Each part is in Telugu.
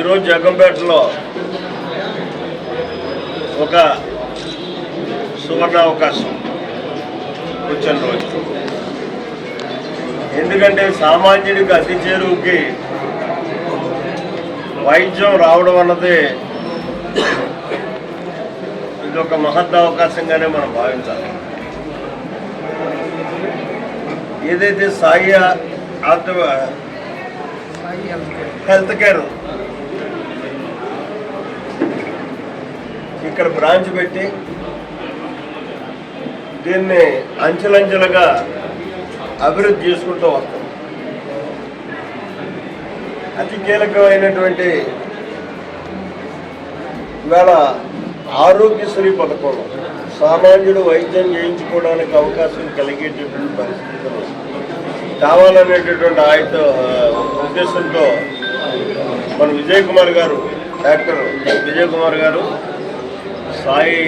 ఈరోజు జగంపేటలో ఒక సువర్ణ అవకాశం వచ్చిన రోజు. ఎందుకంటే సామాన్యుడికి అతి చేరువుకి వైద్యం రావడం అన్నది ఇది ఒక మహత్ అవకాశంగానే మనం భావించాలి. ఏదైతే సాయి ఆర్థ హెల్త్ కేర్ ఇక్కడ బ్రాంచ్ పెట్టి దీన్ని అంచెలంచెలుగా అభివృద్ధి చేసుకుంటూ వస్తాం. అతి కీలకమైనటువంటి ఇవాళ ఆరోగ్యశ్రీ పథకంలో సామాన్యుడు వైద్యం చేయించుకోవడానికి అవకాశం కలిగేటటువంటి పరిస్థితులు కావాలనేటటువంటి ఆయన ఉద్దేశంతో మన విజయ్ కుమార్ గారు డాక్టర్ విజయ్ కుమార్ గారు సాయి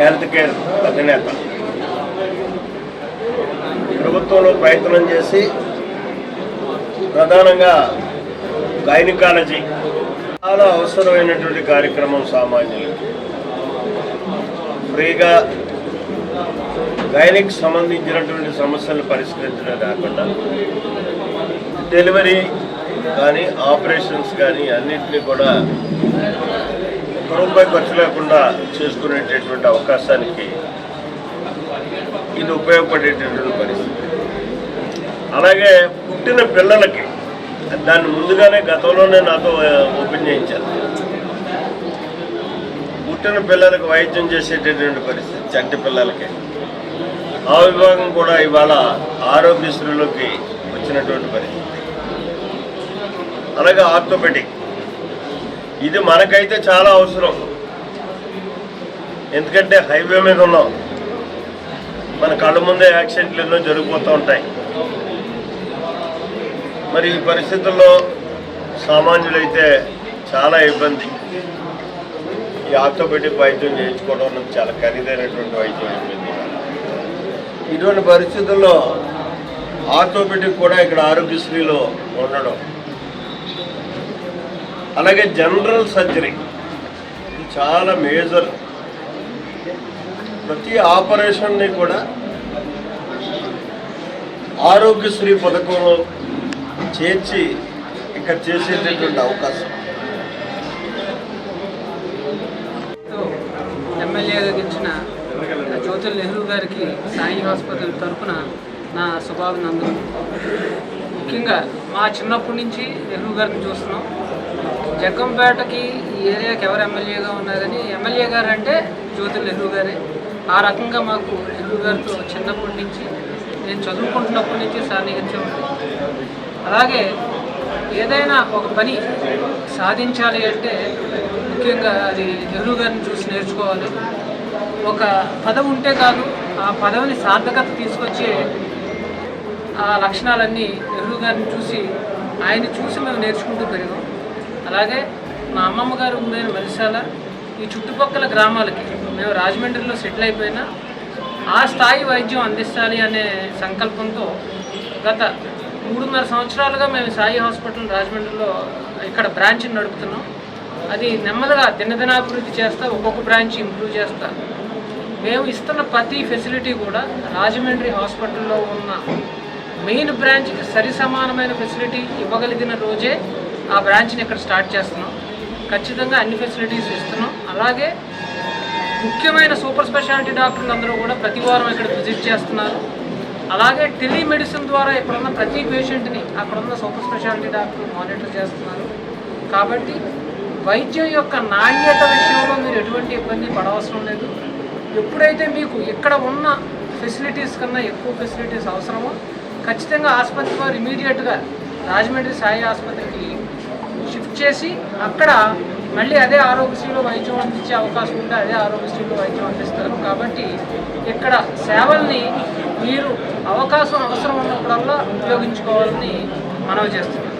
హెల్త్ కేర్ అధినేత. ప్రభుత్వంలో ప్రయత్నం చేసి ప్రధానంగా గైనకాలజీ చాలా అవసరమైనటువంటి కార్యక్రమం సామాన్యులకి. ఫ్రీగా గైనిక్ సంబంధించినటువంటి సమస్యలు పరిష్కరించడం కాకుండా డెలివరీ కానీ ఆపరేషన్స్ కానీ అన్నింటినీ కూడా రూపాయి ఖర్చు లేకుండా చేసుకునేటటువంటి అవకాశానికి ఇది ఉపయోగపడేటటువంటి పరిస్థితి. అలాగే పుట్టిన పిల్లలకి దాన్ని ముందుగానే గతంలోనే నాతో ఓపెన్ చేయించాను పుట్టిన పిల్లలకు వైద్యం చేసేటటువంటి పరిస్థితి చంటి పిల్లలకి. ఆ విభాగం కూడా ఇవాళ ఆరోగ్యశ్రీలోకి వచ్చినటువంటి పరిస్థితి. అలాగే ఆర్థోపెడిక్. ఇది మనకైతే చాలా అవసరం. ఎందుకంటే హైవే మీద ఉన్నాం. మన కళ్ళ ముందే యాక్సిడెంట్లు ఎన్నో జరిగిపోతూ ఉంటాయి. మరి ఈ పరిస్థితుల్లో సామాన్యులైతే చాలా ఇబ్బంది. ఈ ఆర్థోపెటిక్ వైద్యం చేయించుకోవడం చాలా ఖరీదైనటువంటి వైద్యం అయిపోయింది. ఇటువంటి పరిస్థితుల్లో ఆర్థోపెటిక్ కూడా ఇక్కడ ఆరోగ్యశ్రీలో ఉండడం. అలాగే జనరల్ సర్జరీ. ఇది చాలా మేజర్. ప్రతి ఆపరేషన్ని కూడా ఆరోగ్యశ్రీ పథకంలో చేర్చి ఇక్కడ చేసేటటువంటి అవకాశం. ఎమ్మెల్యేగా గెలిచిన జ్యోతుల్ నెహ్రూ గారికి సాయి హాస్పిటల్ తరఫున నా శుభాభినందనలు. ముఖ్యంగా మా చిన్నప్పటి నుంచి నెహ్రూ గారిని చూస్తున్నాం. జగ్గంపేటకి ఈ ఏరియాకి ఎవరు ఎమ్మెల్యేగా ఉన్నారని ఎమ్మెల్యే గారు అంటే జ్యోతుల్ నెహ్రూ గారే. ఆ రకంగా మాకు నెహ్రూ గారితో చిన్నప్పటి నుంచి నేను చదువుకుంటున్నప్పటి నుంచి సాన్నిహిత్యం ఉంది. అలాగే ఏదైనా ఒక పని సాధించాలి అంటే ముఖ్యంగా అది నెహ్రూ గారిని చూసి నేర్చుకోవాలి. ఒక పదవి ఉంటే కాదు ఆ పదవిని సార్థకత తీసుకొచ్చే ఆ లక్షణాలన్నీ నెహ్రూ గారిని చూసి ఆయన చూసి మేము నేర్చుకుంటూ పెరిగాం. అలాగే మా అమ్మమ్మ గారు ఉండే మరిసాల ఈ చుట్టుపక్కల గ్రామాలకి మేము రాజమండ్రిలో సెటిల్ అయిపోయినా ఆ స్థాయి వైద్యం అందించాలి అనే సంకల్పంతో గత మూడున్నర సంవత్సరాలుగా మేము సాయి హాస్పిటల్ రాజమండ్రిలో ఇక్కడ బ్రాంచ్ని నడుపుతున్నాం. అది నెమ్మదిగా దినదినాభివృద్ధి చేస్తా ఒక్కొక్క బ్రాంచ్ ఇంప్రూవ్ చేస్తా. మేము ఇస్తున్న ప్రతి ఫెసిలిటీ కూడా రాజమండ్రి హాస్పిటల్లో ఉన్న మెయిన్ బ్రాంచ్కి సరి సమానమైన ఫెసిలిటీ ఇవ్వగలిగిన రోజే ఆ బ్రాంచ్ని ఇక్కడ స్టార్ట్ చేస్తున్నాం. ఖచ్చితంగా అన్ని ఫెసిలిటీస్ ఇస్తున్నాం. అలాగే ముఖ్యమైన సూపర్ స్పెషాలిటీ డాక్టర్లు అందరూ కూడా ప్రతి వారం ఇక్కడ విజిట్ చేస్తున్నారు. అలాగే టెలిమెడిసిన్ ద్వారా ఇక్కడున్న ప్రతి పేషెంట్ని అక్కడున్న సూపర్ స్పెషాలిటీ డాక్టర్ మానిటర్ చేస్తున్నారు. కాబట్టి వైద్యం యొక్క నాణ్యత విషయంలో మీరు ఎటువంటి ఇబ్బంది పడవసరం లేదు. ఎప్పుడైతే మీకు ఇక్కడ ఉన్న ఫెసిలిటీస్ కన్నా ఎక్కువ ఫెసిలిటీస్ అవసరమో ఖచ్చితంగా ఆసుపత్రి వారు ఇమీడియట్గా రాజమండ్రి సాయి ఆసుపత్రికి ఇచ్చేసి చేసి అక్కడ మళ్ళీ అదే ఆరోగ్యశ్రీలో వైద్యం అందించే అవకాశం ఉంటే అదే ఆరోగ్యశ్రీలో వైద్యం అందిస్తారు. కాబట్టి ఇక్కడ సేవల్ని మీరు అవకాశం అవసరం ఉన్నప్పుడల్లా ఉపయోగించుకోవాలని మనవి చేస్తున్నాం.